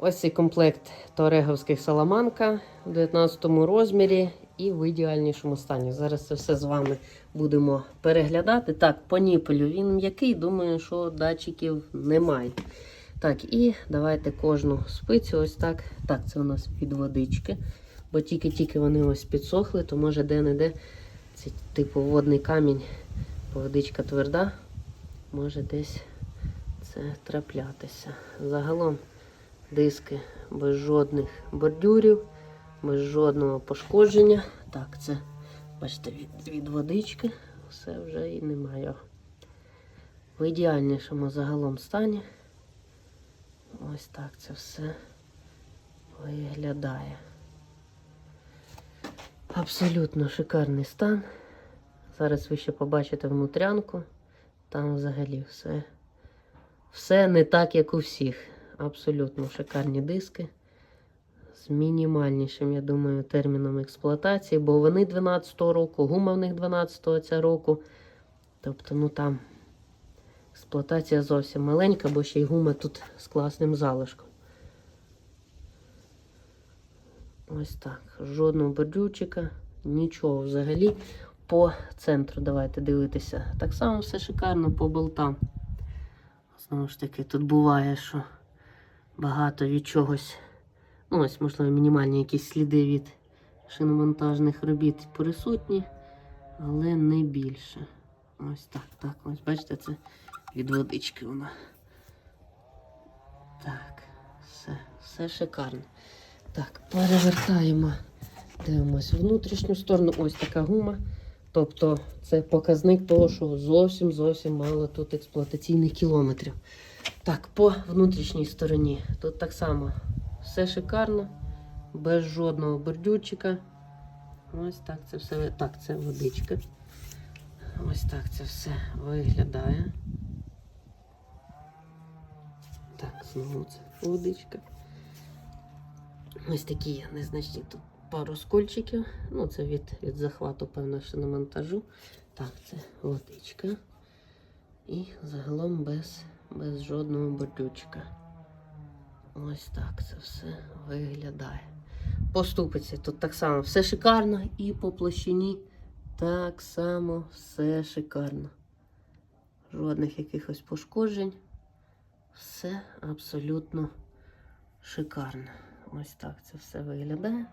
Ось цей комплект Тореговських Саламанка в 19 розмірі і в ідеальнішому стані. Зараз це все з вами будемо переглядати. Так, по ніпелю він м'який, думаю, що датчиків немає. Так, і давайте кожну спицю ось так. Так, це у нас від водички. Бо тільки-тільки вони ось підсохли, то може де-не-де це типу водний камінь, водичка тверда, може десь це траплятися. Загалом диски без жодних бордюрів, без жодного пошкодження. Так, це, бачите, від, від водички все вже і немає. В ідеальнішому загалом стані. Ось так це все виглядає. Абсолютно шикарний стан. Зараз ви ще побачите внутрянку. Там взагалі все, все не так, як у всіх. Абсолютно шикарні диски. З мінімальнішим, я думаю, терміном експлуатації, бо вони 12-го року, гума в них 12-го ця року. Тобто, ну там експлуатація зовсім маленька, бо ще й гума тут з класним залишком. Ось так. Жодного бордюрчика, нічого взагалі. По центру давайте дивитися. Так само все шикарно по болтам. Знову ж таки, тут буває, що багато від чогось. Ну, ось, можливо, мінімальні якісь сліди від шиномонтажних робіт присутні, але не більше. Ось так, так. Ось бачите, це від водички вона. Так, все, все шикарно. Так, перевертаємо. Дивимось внутрішню сторону. Ось така гума. Тобто це показник того, що зовсім зовсім мало тут експлуатаційних кілометрів. Так, по внутрішній стороні. Тут так само все шикарно, без жодного бордюрчика. Ось так це все. Так, це водичка. Ось так це все виглядає. Так, знову це водичка. Ось такі незначні тут пару скольчиків. Ну, це від, від захвату, певно, шиномонтажу. Так, це водичка. І загалом без, без жодного бордючка. Ось так це все виглядає. Поступиться тут так само все шикарно і по площині так само все шикарно. Жодних якихось пошкоджень. Все абсолютно шикарно. Ось так це все виглядає.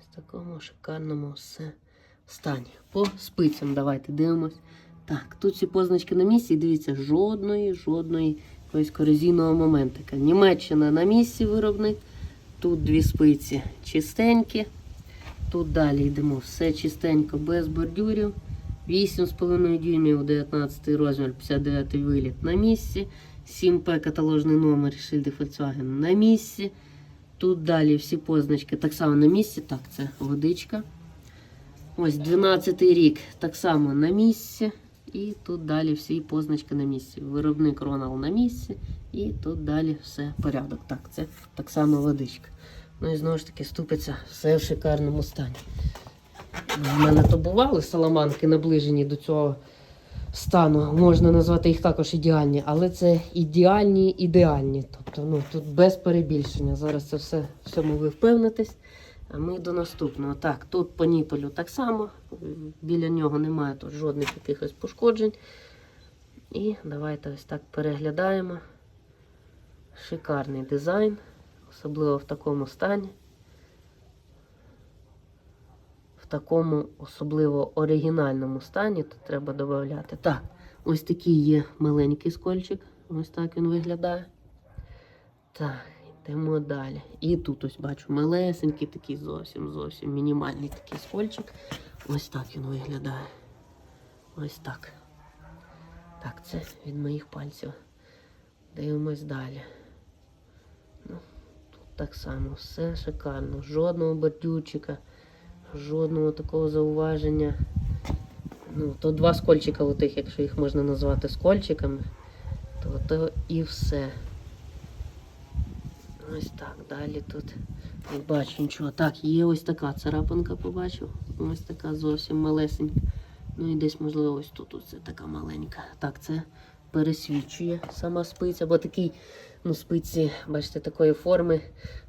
В такому шикарному все стані. По спицям давайте дивимось. Так, тут всі позначки на місці, і дивіться, жодної, жодної якогось корозійного моментика. Німеччина на місці виробник. Тут дві спиці чистенькі. Тут далі йдемо все чистенько, без бордюрів. 8,5 дюймів 19 розмір, 59 виліт на місці. 7П каталожний номер шильди Volkswagen на місці. Тут далі всі позначки так само на місці. Так, це водичка. Ось 12 рік так само на місці. І тут далі всі позначки на місці. Виробник Ронал на місці. І тут далі все порядок. Так, це так само водичка. Ну і знову ж таки ступиться все в шикарному стані. У мене то бували саламанки наближені до цього стану. Можна назвати їх також ідеальні, але це ідеальні ідеальні. Тобто ну, тут без перебільшення. Зараз це все в цьому ви впевнитесь. А ми до наступного. Так, тут по ніпелю так само. Біля нього немає тут жодних якихось пошкоджень. І давайте ось так переглядаємо. Шикарний дизайн, особливо в такому стані. В такому особливо оригінальному стані тут треба додати. Так, ось такий є маленький скольчик. Ось так він виглядає. Так, йдемо далі. І тут ось бачу малесенький такий зовсім зовсім мінімальний такий скольчик. Ось так він виглядає. Ось так. Так, це від моїх пальців. Дивимось далі. Ну, тут так само все шикарно. Жодного бордюрчика, жодного такого зауваження. Ну, то два скольчика у тих, якщо їх можна назвати скольчиками, то, то і все. Ось так, далі тут не бачу нічого. Так, є ось така царапинка, побачив. Ось така зовсім малесенька. Ну і десь, можливо, ось тут оце така маленька. Так, це пересвічує сама спиця, бо такий Ну, спиці, бачите, такої форми,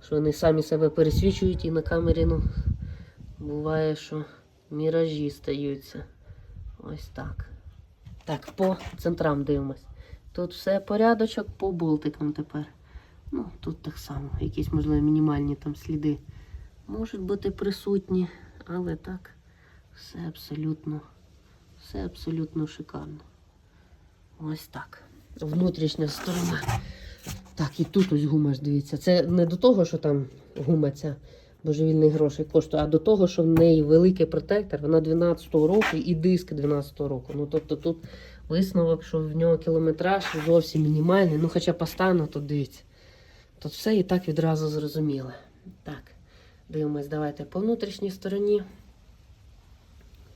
що вони самі себе пересвічують і на камері, ну, буває, що міражі стаються. Ось так. Так, по центрам дивимось. Тут все порядочок по болтикам тепер. Ну, тут так само, якісь, можливо, мінімальні там сліди можуть бути присутні, але так, все абсолютно, все абсолютно шикарно. Ось так. Внутрішня сторона. Так, і тут ось гума ж дивіться. Це не до того, що там гума ця божевільних грошей коштує, а до того, що в неї великий протектор, вона 12-го року і диск 12-го року. Ну тобто тут висновок, що в нього кілометраж зовсім мінімальний. Ну, хоча по стану, то дивіться. Тут все і так відразу зрозуміло. Так, дивимось, давайте по внутрішній стороні.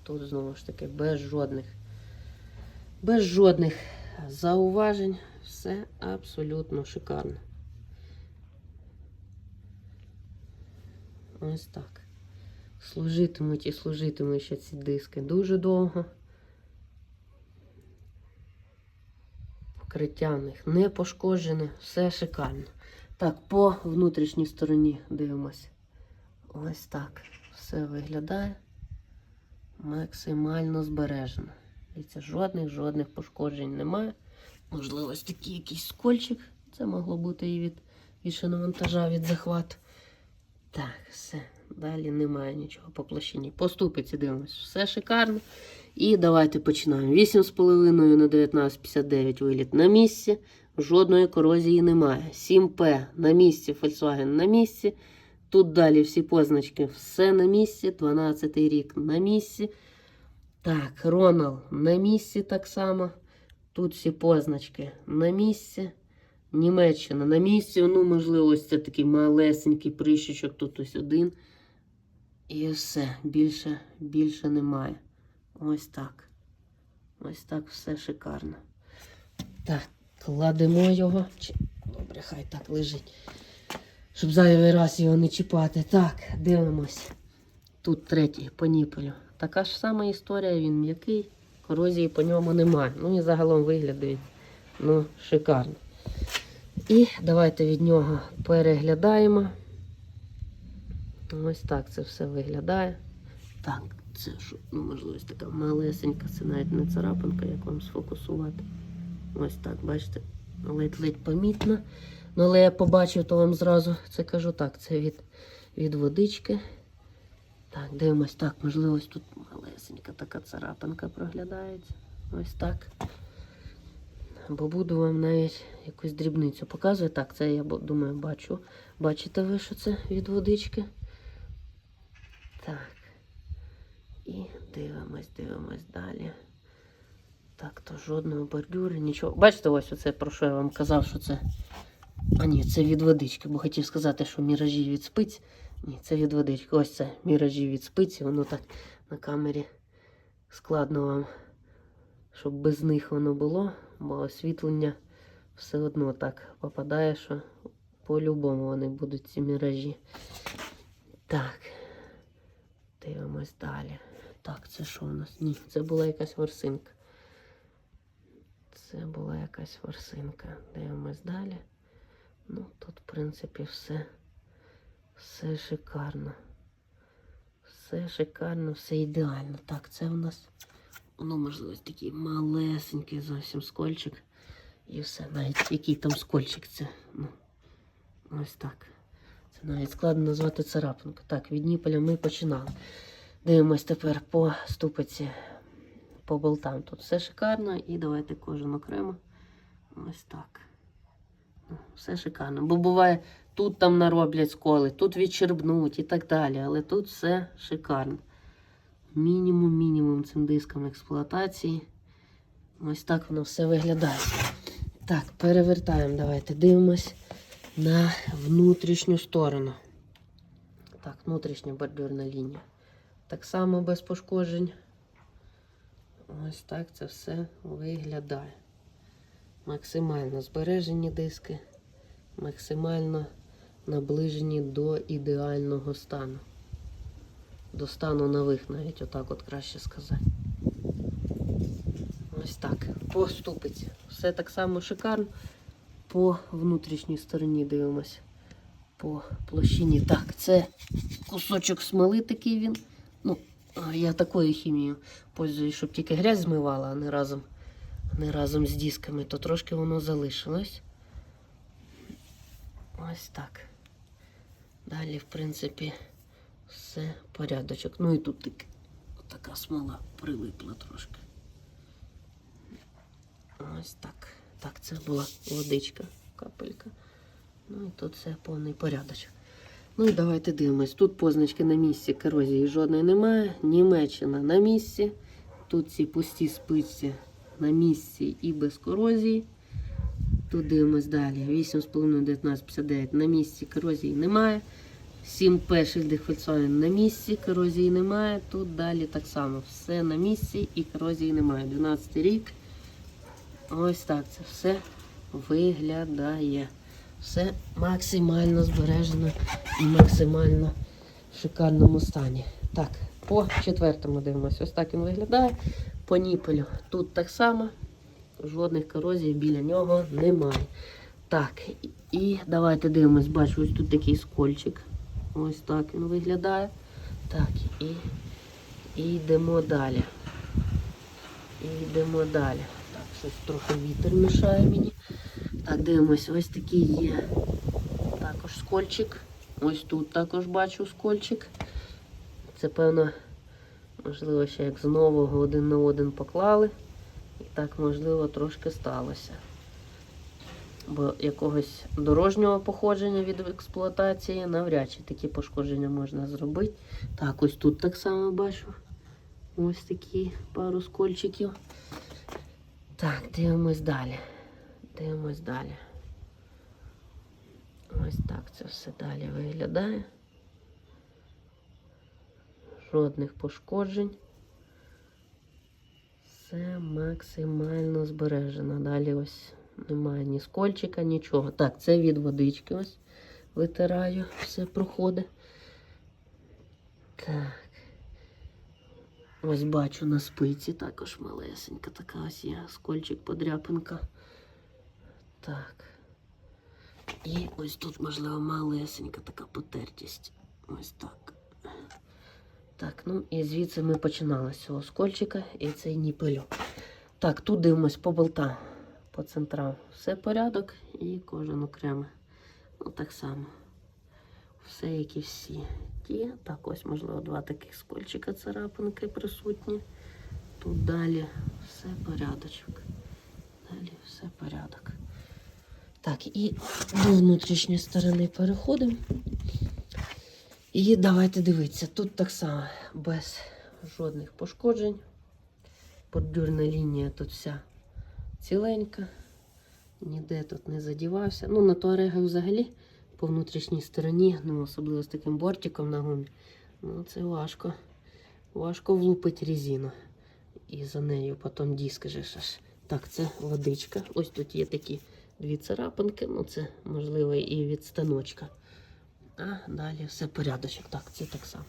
Тут знову ж таки без жодних, без жодних зауважень. Все абсолютно шикарно. Ось так. Служитимуть і служитимуть ще ці диски дуже довго. Покриття в них не пошкоджене, все шикарно. Так, по внутрішній стороні дивимося. Ось так. Все виглядає максимально збережено. Дивіться, жодних жодних пошкоджень немає. Можливо, ось такий якийсь скольчик. Це могло бути і від, шиномонтажа, від захвату. Так, все. Далі немає нічого по площині. По ступиці дивимось. Все шикарно. І давайте починаємо. 8,5 на 19,59 виліт на місці. Жодної корозії немає. 7П на місці, Volkswagen на місці. Тут далі всі позначки, все на місці. 12 й рік на місці. Так, Ронал на місці так само. Тут всі позначки на місці. Німеччина на місці. Ну, можливо, ось це такий малесенький прищичок, тут ось один. І все. Більше, більше немає. Ось так. Ось так все шикарно. Так, кладемо його. Добре, хай так лежить. Щоб зайвий раз його не чіпати. Так, дивимось. Тут третій по ніпелю. Така ж сама історія, він м'який, корозії по ньому немає. Ну і загалом виглядає ну, шикарно. І давайте від нього переглядаємо. Ось так це все виглядає. Так, це що, ну, можливо, така малесенька, це навіть не царапинка, як вам сфокусувати. Ось так, бачите, ледь-ледь помітно. Ну, але я побачив, то вам зразу це кажу так, це від, від водички. Так, дивимось так, можливо, ось тут малесенька така царапинка проглядається. Ось так. Бо буду вам навіть якусь дрібницю показувати. Так, це я думаю бачу. Бачите ви, що це від водички? Так. І дивимось, дивимось далі. Так, то жодного бордюру, нічого. Бачите, ось оце про що я вам казав, що це. А ні, це від водички, бо хотів сказати, що міражі від спиць. Ні, це від водички. Ось це міражі від спиці, воно так на камері складно вам, щоб без них воно було, бо освітлення все одно так попадає, що по-любому вони будуть ці міражі. Так. Дивимось далі. Так, це що у нас? Ні, це була якась ворсинка. Це була якась ворсинка. Дивимось далі. Ну, тут, в принципі, все, все шикарно. Все шикарно, все ідеально. Так, це у нас, ну, можливо, такий малесенький зовсім скольчик. І все, навіть який там скольчик це. Ну, ось так. Це навіть складно назвати царапинку. Так, від Ніпеля ми починали. Дивимось тепер по ступиці, по болтам. Тут все шикарно. І давайте кожен окремо. Ось так. Ну, Все шикарно. Бо буває, тут там нароблять сколи, тут відчербнуть і так далі. Але тут все шикарно. Мінімум, мінімум цим диском експлуатації. Ось так воно все виглядає. Так, перевертаємо. Давайте дивимось на внутрішню сторону. Так, внутрішня бордюрна лінія. Так само без пошкоджень. Ось так це все виглядає. Максимально збережені диски, максимально наближені до ідеального стану. До стану нових навіть, отак от краще сказати. Ось так. По ступиці. Все так само шикарно. по внутрішній стороні дивимось. По площині. Так, це кусочок смоли такий він. Ну, я такою хімією пользуюсь, щоб тільки грязь змивала, а не разом, не разом з дисками, то трошки воно залишилось. Ось так. Далі, в принципі, все порядочок. Ну і тут так, така смола прилипла трошки. Ось так. Так, це була водичка, капелька. Ну і тут все повний порядочок. Ну і давайте дивимось. Тут позначки на місці, корозії жодної немає. Німеччина на місці. Тут ці пусті спиці на місці і без корозії. Тут дивимось далі. 8,5 1959 на місці корозії немає. 7 перших дефольцовин на місці, корозії немає. Тут далі так само. Все на місці і корозії немає. 12 рік. Ось так це все виглядає. Все максимально збережено і максимально в шикарному стані. Так, по четвертому дивимося. Ось так він виглядає. По ніпелю тут так само. Жодних корозій біля нього немає. Так, і- давайте дивимось. Бачу, ось тут такий скольчик. Ось так він виглядає. Так, і, і йдемо далі. І йдемо далі. Так, щось трохи вітер мішає мені. Так, дивимось, ось такий є також скольчик. Ось тут також бачу скольчик. Це певно, можливо, ще як з нового один на один поклали. І так, можливо, трошки сталося. Бо якогось дорожнього походження від експлуатації навряд чи такі пошкодження можна зробити. Так, ось тут так само бачу. Ось такі пару скольчиків. Так, дивимось далі. Дивимось далі. Ось так це все далі виглядає. Жодних пошкоджень. Все максимально збережено. Далі ось немає ні скольчика, нічого. Так, це від водички ось витираю, все проходить. Так. Ось бачу на спиці також малесенька така ось є скольчик подряпинка. Так. І ось тут, можливо, малесенька така потертість. Ось так. Так, ну і звідси ми починали з цього скольчика і цей ніпельок. Так, тут дивимось по болтам, по центрам. Все порядок і кожен окремо. Ну так само. Все, як і всі. Ті, так, ось, можливо, два таких скольчика царапинки присутні. Тут далі все порядочок. Далі все порядок. Так, і до внутрішньої сторони переходимо. І давайте дивитися. Тут так само без жодних пошкоджень. Бордюрна лінія тут вся ціленька. Ніде тут не задівався. Ну, на туарегах взагалі по внутрішній стороні, ну, особливо з таким бортиком на гумі. Ну, це важко. Важко влупити резину. І за нею потім диск же ж. Так, це водичка. Ось тут є такі дві царапинки. Ну, це можливо і від станочка. А далі все порядочок. Так, це так само.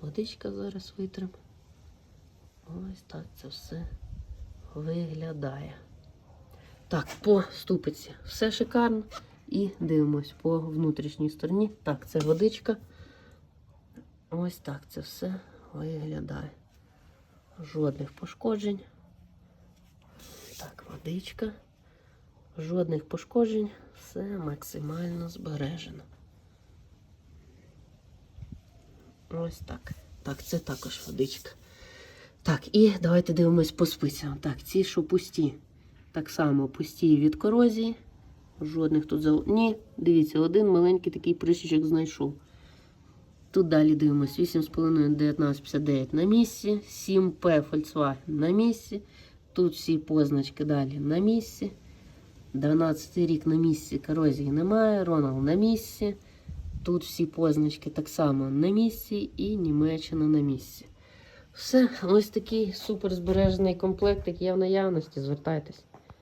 Водичка зараз витрим. Ось так це все виглядає. Так, по ступиці все шикарно. І дивимось по внутрішній стороні. Так, це водичка. Ось так це все виглядає. Жодних пошкоджень. Так, водичка. Жодних пошкоджень. Все максимально збережено. Ось так. Так, це також водичка. Так, і давайте дивимось по спицям. Так, ці, що пусті. Так само пусті від корозії. Жодних тут зав... Ні, дивіться, один маленький такий прищичок знайшов. Тут далі дивимось 8,5 1959 на місці, 7П Volkswagen на місці. Тут всі позначки далі на місці. 12 рік на місці корозії немає, Ронал на місці. Тут всі позначки так само на місці і Німеччина на місці. Все, ось такий суперзбережений комплект, який є в наявності. Звертайтесь.